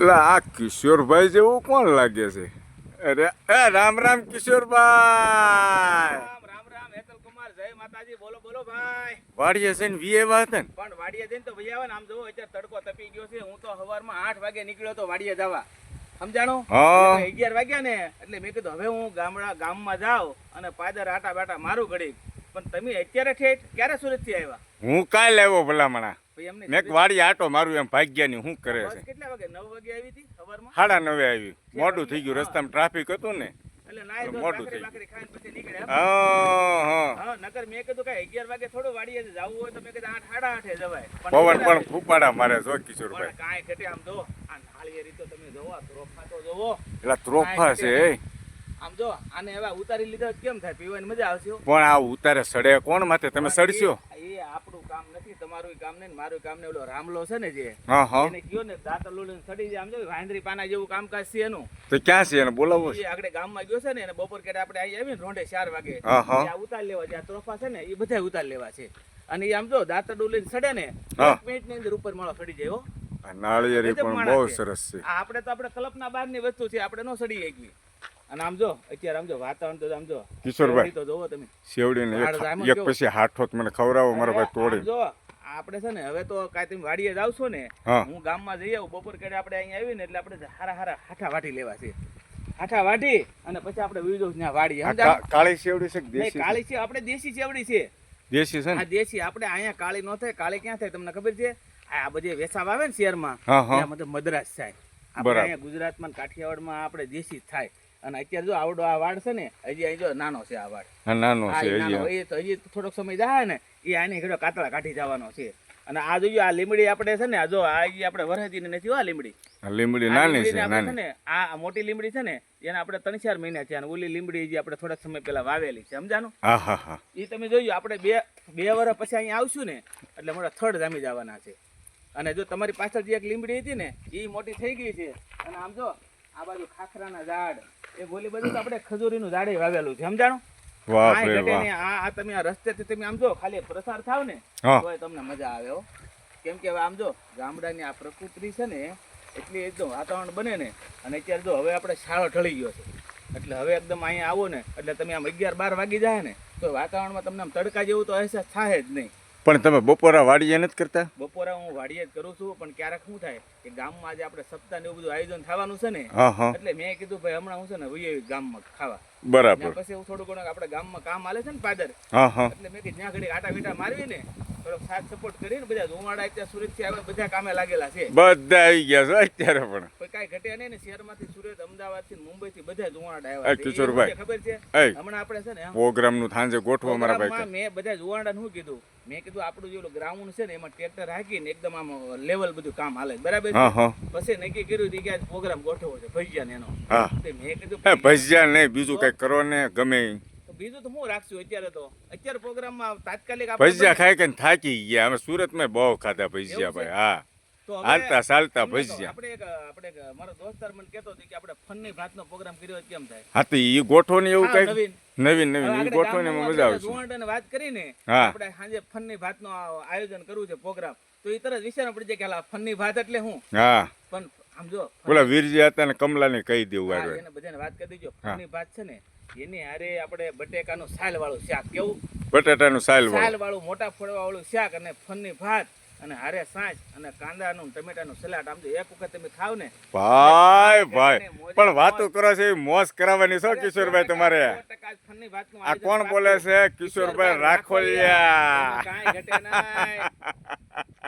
આ કિશોરભાઈ જેવું કોણ લાગે છે? અરે એ રામ રામ કિશોરભાઈ! રામ રામ રામ હેતલ કુમાર જય માતાજી બોલો બોલો ભાઈ. વાડીએ છે ને વીએ વાત ને? પણ વાડીએ જઈને તો ભાઈ આવે ને આમ જોવો અત્યારે તડકો તપી ગયો છે. હું તો સવારમાં આઠ વાગે નીકળ્યો તો વાડીએ જવા. સમજાણો? હા. અગિયાર વાગ્યા ને એટલે મેં કીધું હવે હું ગામડા ગામમાં જાઉં અને પાદર આટા બાટા મારું ઘડી પણ તમે અત્યારે ઠેઠ ક્યારે સુરતથી આવ્યા? હું કાલ આવ્યો ભલામણા. મેં વાડી આટો મારું એમ ભાગ્યાની શું કરે છે? કેટલા વાગે? નવ વાગે આવી હતી સવારમાં? સાડા નવે આવી. મોડું થઈ ગયું રસ્તામાં ટ્રાફિક હતું ને. એટલે નાઈ મોડું ભાખરી થઈ ભાખરી ખાઈને પછી નીકળ્યા એમ? હા હા. હા નકર મેં કીધું કે અગિયાર વાગે થોડું વાડીએ જવું હોય તો મેં કીધું આઠ આઠે જવાય. પવન પણ ફૂપાડા મારે જો કિશોરભાઈ કાંઈ ઘટે આમ જો આ નાળિયેર તમે જોવો ત્રોફા તો જોવો એટલે ત્રોફા છે આમ જો આને એવા ઉતારી લીધા કેમ થાય? પીવાની મજા આવશે પણ આ ઉતારે સડે. કોણ માથે? તમે સડશો એ એ આપણું કામ નથી તમારું કામ ને મારું કામ ને ઓલો રામલો છે ને જે હા હા. એને કયો ને દાંતર લોલીને સડી જાય આમ જો વાંદરી પાના જેવું કામકાજ છે એનું. તો ક્યાં છે એને બોલાવો છે? આગળ ગામમાં ગયો છે ને એને બપોર કેટે આપણે અહીં આવીએ ને ચાર વાગે. હા, હા. ત્યાં ઉતાર લેવા જ્યાં ત્રોફા છે ને એ બધા ઉતાર લેવા છે. અને આમ જો દાંતર ડોલીને સડે ને એક મિનિટની અંદર ઉપર માળો સડી જાય નાળિયેરી પણ બહુ સરસ છે. આપણે તો આપણે કલ્પના બહારની વસ્તુ છે આપણે નો સડી એકવી અને આમ જો અત્યારે આમ જો વાતાવરણ તો આમ જો. કિશોરભાઈ. તો જોવો તમે. શેવડીને એક પછી હાથો મને ખવડાવો મારા ભાઈ તોડી જો આપણે છે ને હવે તો કાંઈ તમે વાડીએ છો ને હું. ગામમાં જઈ આવું બપોર કેડે આપણે અહીંયા આવીને એટલે આપણે હારા હારા હાઠા વાટી લેવા છે. હાઠા વાટી અને પછી આપણે વીજો ત્યાં વાડી આ સમજાણું? કા- કાળી શેવડી છે દેશી કાળી છે? આપણે દેશી ચેવડી છે? દેશી છે ને? દેશી આપણે અહીંયા કાળી નો થાય કાળી ક્યાં થાય તમને ખબર છે? આ બધી વેસાવ આવે ને શહેરમાં હા, હા. ત્યાં મતલબ મદ્રાસ થાય. આપણે. અહીંયા ગુજરાતમાં કાઠિયાવાડમાં આપણે દેશી થાય. અને અત્યારે જો આવડો આ વાડ છે ને હજી અહીં જો નાનો છે આ વાડ. નાનો છે હજી એ તો હજી થોડોક સમય જાય ને એ આને ઘડો કાતળા કાઢી જવાનો છે. અને આ જોઈએ આ લીમડી આપણે છે ને આ જો આ આપણે વરહદી નથી આ લીમડી. લીમડી નાની છે નાની. ને આ મોટી લીમડી છે ને એને આપણે ત્રણ ચાર મહિના છે અને ઓલી લીમડી જે આપણે થોડાક સમય પહેલા વાવેલી છે સમજાનું એ તમે જોયું આપણે બે બે વર્ષ પછી અહીંયા આવશું ને એટલે મોટા થડ જામી જવાના છે. અને જો તમારી પાછળ જે એક લીમડી હતી ને એ મોટી થઈ ગઈ છે. અને આમ જો આ બાજુ ખાખરાના ઝાડ એ બોલી બધું આપણે ખજૂરીનું ઝાડે વાવેલું છે સમજાણું? વાહ કાંઈ વાહ. આ આ તમે આ રસ્તેથી તમે આમ જો ખાલી પ્રસાર થાવ ને હા. તમને મજા આવે હો. કેમ કે હવે આમ જો ગામડાની આ પ્રકૃતિ છે ને એટલી એકદમ વાતાવરણ બને ને અને અત્યારે જો હવે આપણે શાળો ઢળી ગયો છે. એટલે હવે એકદમ અહીંયા આવો ને એટલે તમે આમ અગિયાર બાર વાગી જાય ને તો વાતાવરણમાં તમને આમ તડકા જેવું તો અહેસાસ થાય જ નહીં. પણ તમે બપોરા વાડીએ નથી કરતા? બપોરા હું વાડીએ જ કરું છું પણ ક્યારેક શું થાય કે ગામમાં આજે આપણે સપ્તાહ ને એવું બધું આયોજન થવાનું છે ને એટલે મેં કીધું ભાઈ હમણાં હું છે ને વહી ગામમાં ખાવા. બરાબર. પછી હું થોડું ઘણું આપણે ગામમાં કામ હાલે છે ને પાદર એટલે મેં કીધું જ્યાં ઘડી આટા વીટા મારવી ને બધા આવે બધા કામે લાગેલા છે. બધા આવી ગયા છે અત્યારે પણ. કોઈ ઘટે નહીં ને શહેરમાંથી સુરત અમદાવાદથી મુંબઈ થી બધા આવ્યા છે. કિશોરભાઈ. ખબર છે? હમણાં આપણે છે ને પ્રોગ્રામનું ગોઠવો ભાઈ મેં બધા ધુવાડા શું કીધું? મેં કીધું આપણું જે ગ્રાઉન્ડ છે ને એમાં ટ્રેક્ટર હાકીને એકદમ આમ લેવલ બધું કામ હાલે બરાબર પછી નક્કી કર્યું કે આજ પ્રોગ્રામ ગોઠવો છે ભજીયાને એનો. મેં કીધું ભજીયા. નહીં બીજું કઈ કરો ને ગમે બીજું તો હું રાખશું? અત્યારે તો. અત્યારે પ્રોગ્રામમાં તાત્કાલિક ભજીયા ખાય કે થાકી ગયા? અમે સુરતમાં બહુ ખાધા ભજીયા ભાઈ હા. હાલતા ચાલતા ભજીયા. આપણે એક આપણે મારો દોસ્તાર મને કહેતો હતો કે આપણે ફનની ભાતનો પ્રોગ્રામ કર્યો કેમ થાય? હા તો ઈ ગોઠવો ને એવું કઈ નવીન. નવીન ઈ ગોઠવો ને મજા આવશે. ધુવાડાને વાત કરીને. આપણે સાંજે ફનની ભાતનો આ- આયોજન કરવું છે પ્રોગ્રામ. તો એ તરત વિચાર પડી જાય કે હાલા ફનની ભાત એટલે હું? હા. પણ આમ જો ઓલા વીરજી હતા ને કમલાને કહી દેવું એને બધાને વાત કરી દેજો. ફન ફનની ભાત છે ને એની હારે આપણે બટેકાનું સાલ વાળું શાક કેવું? બટેટાનું સાલ સાલ વાળું મોટા ફળવા વાળું શાક અને ફનની ભાત અને હારે સાંજ અને કાંદાનું ટમેટાનું સલાડ. આમ તો એક વખત તમે ખાવ ને ભાઈ. ભાઈ પણ વાતો કરો છે મોસ કરાવવાની છો કિશોરભાઈ તમારે? આ કોણ બોલે છે? કિશોરભાઈ રાખોલિયા. કાંઈ ઘટે નહીં.